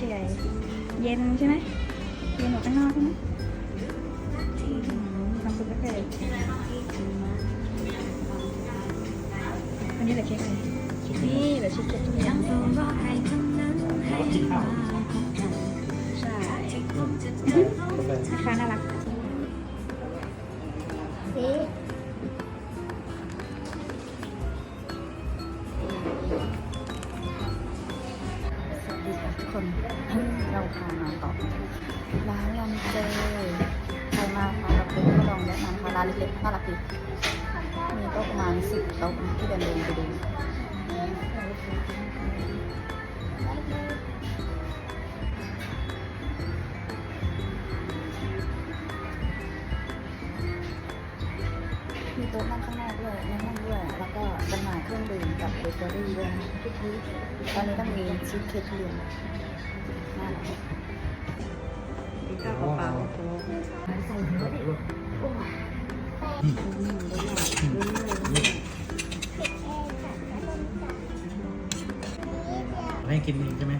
เฉยๆเย็นใช่ไหมเย็นกว่าข้างนอกใช่ไหมอืมน้ำซุปก็เลยวันนี้เหลือเค้กอะไรนี่เหลือชีสเค้กทุกอย่างแล้วก็กินข้าวใช่กาแฟลูกค้าน่ารัก คนเราพามาต่อร้านลำเจใครมาพาเราไปก็ลองแนะนำค่ะร้านเล็กๆน่ารักดีมีโต๊ะประมาณสิบโต๊ะที่เดินเดินไปดูมีโต๊ะนั่งข้างนอกด้วยในห้องด้วย แล้วก็จำหน่ายเครื่องดื่มกับเบเกอรี่ด้วยนะตอนนี้ต้องมีชีสเค้กเรียน น่ารักข้าวเปล่าให้กินเองใช่ไหม